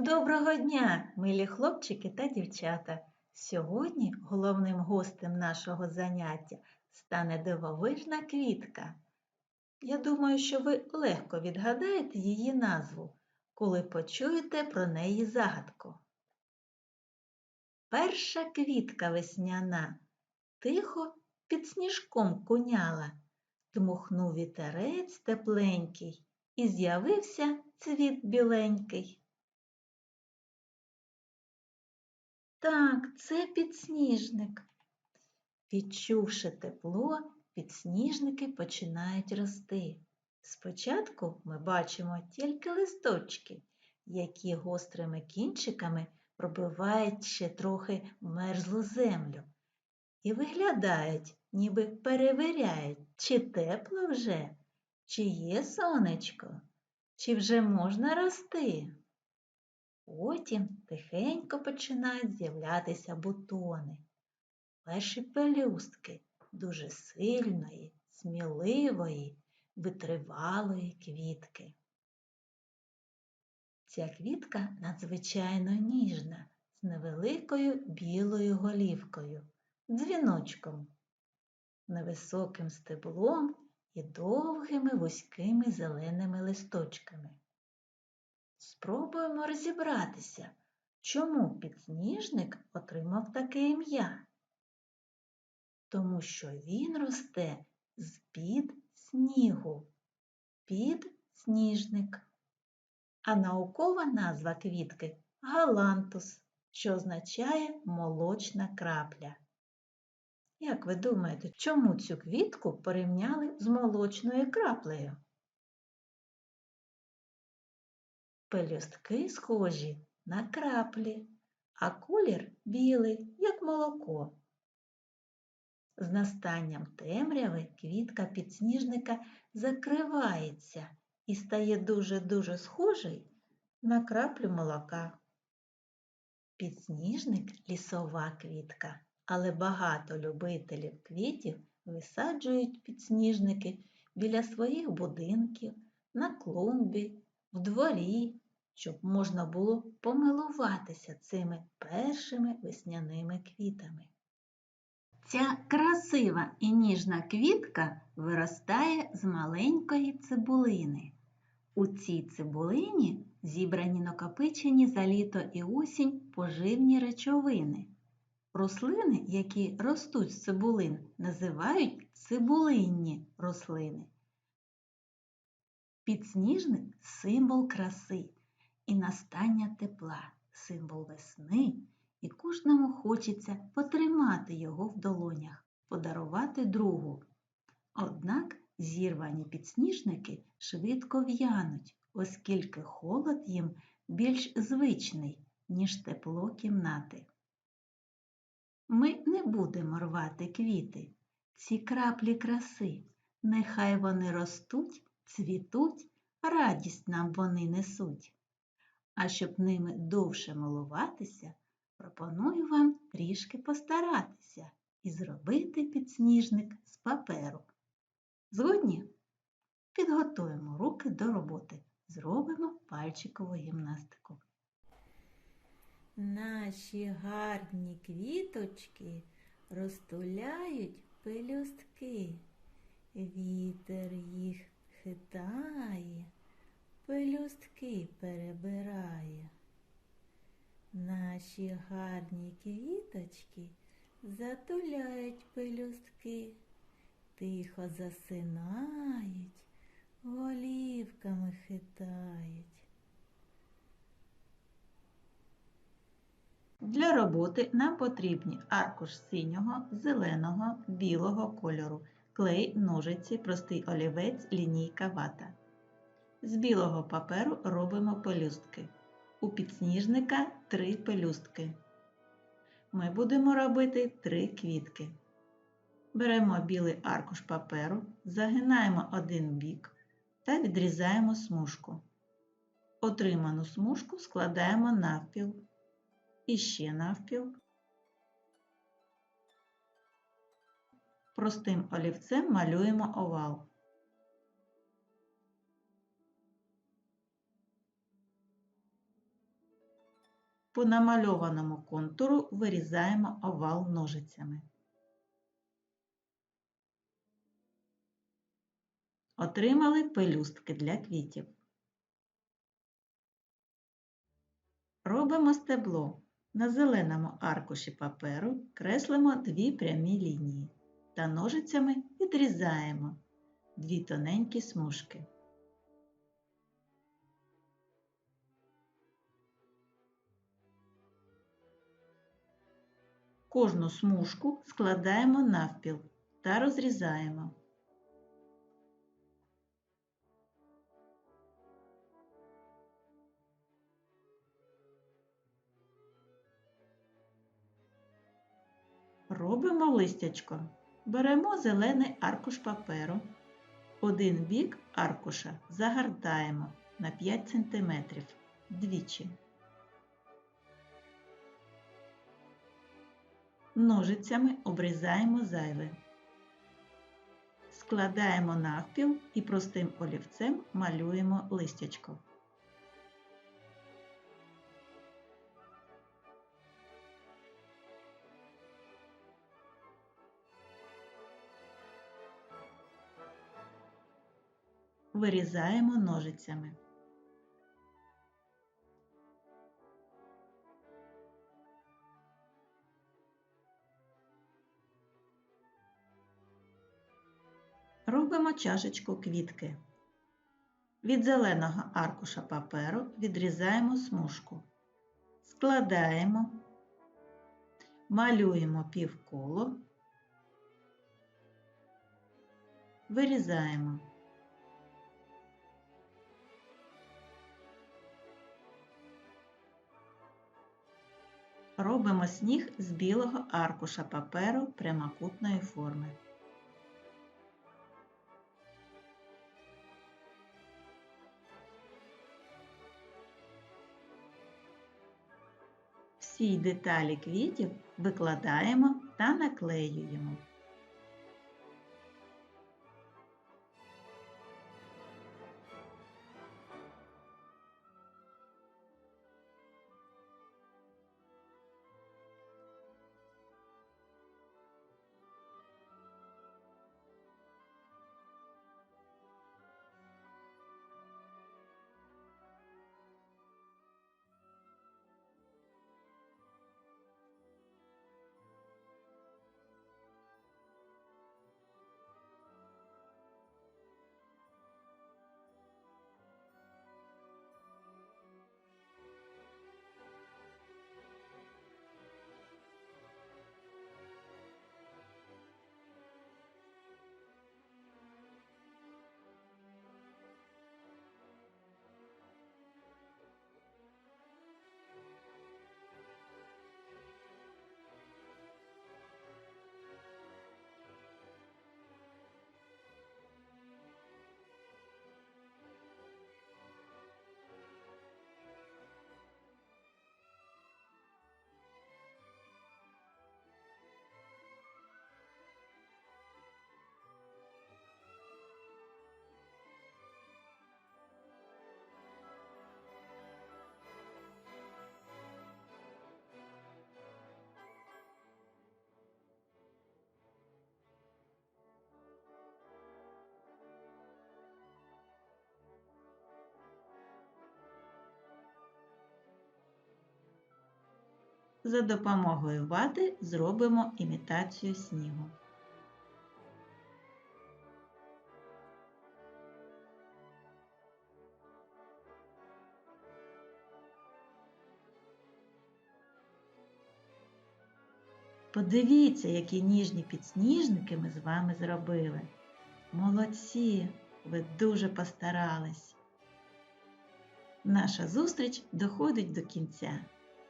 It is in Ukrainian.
Доброго дня, милі хлопчики та дівчата! Сьогодні головним гостем нашого заняття стане дивовижна квітка. Я думаю, що ви легко відгадаєте її назву, коли почуєте про неї загадку. Перша квітка весняна тихо під сніжком куняла, дмухнув вітерець тепленький і з'явився цвіт біленький. Так, це підсніжник. Відчувши тепло, підсніжники починають рости. Спочатку ми бачимо тільки листочки, які гострими кінчиками пробивають ще трохи мерзлу землю і виглядають, ніби перевіряють, чи тепло вже, чи є сонечко, чи вже можна рости. Потім тихенько починають з'являтися бутони, перші пелюстки дуже сильної, сміливої, витривалої квітки. Ця квітка надзвичайно ніжна, з невеликою білою голівкою, дзвіночком, невисоким стеблом і довгими вузькими зеленими листочками. Спробуємо розібратися, чому підсніжник отримав таке ім'я. Тому що він росте з-під снігу, підсніжник. А наукова назва квітки галантус, що означає молочна крапля. Як ви думаєте, чому цю квітку порівняли з молочною краплею? Пелюстки схожі на краплі, а колір білий, як молоко. З настанням темряви квітка підсніжника закривається і стає дуже-дуже схожий на краплю молока. Підсніжник лісова квітка, але багато любителів квітів висаджують підсніжники біля своїх будинків, на клумбі, в дворі, щоб можна було помилуватися цими першими весняними квітами. Ця красива і ніжна квітка виростає з маленької цибулини. У цій цибулині зібрані накопичені за літо і осінь поживні речовини. Рослини, які ростуть з цибулин, називають цибулинні рослини. Підсніжник символ краси і настання тепла, символ весни, і кожному хочеться потримати його в долонях, подарувати другу. Однак зірвані підсніжники швидко в'януть, оскільки холод їм більш звичний, ніж тепло кімнати. Ми не будемо рвати квіти, ці краплі краси, нехай вони ростуть цвітуть, радість нам вони несуть. А щоб ними довше милуватися, пропоную вам трішки постаратися і зробити підсніжник з паперу. Згодні підготуємо руки до роботи, зробимо пальчикову гімнастику. Наші гарні квіточки розтуляють пелюстки. Вітер їх хитає, пелюстки перебирає. Наші гарні квіточки затуляють пелюстки, тихо засинають, голівками хитають. Для роботи нам потрібні аркуш синього, зеленого, білого кольору клей, ножиці, простий олівець, лінійка вата. З білого паперу робимо пелюстки. У підсніжника три пелюстки. Ми будемо робити три квітки. Беремо білий аркуш паперу, загинаємо один бік та відрізаємо смужку. Отриману смужку складаємо навпіл і ще навпіл. Простим олівцем малюємо овал. По намальованому контуру вирізаємо овал ножицями. Отримали пелюстки для квітів. Робимо стебло. На зеленому аркуші паперу креслимо дві прямі лінії та ножицями відрізаємо дві тоненькі смужки. Кожну смужку складаємо навпіл та розрізаємо. Робимо листячко. Беремо зелений аркуш паперу. Один бік аркуша загортаємо на 5 см двічі. Ножицями обрізаємо зайве. Складаємо навпіл і простим олівцем малюємо листячко. Вирізаємо ножицями. Робимо чашечку квітки. Від зеленого аркуша паперу відрізаємо смужку, складаємо, малюємо півколо, вирізаємо. Робимо сніг з білого аркуша паперу прямокутної форми. Всі деталі квітів викладаємо та наклеюємо. За допомогою вати зробимо імітацію снігу. Подивіться, які ніжні підсніжники ми з вами зробили. Молодці, ви дуже постарались. Наша зустріч доходить до кінця.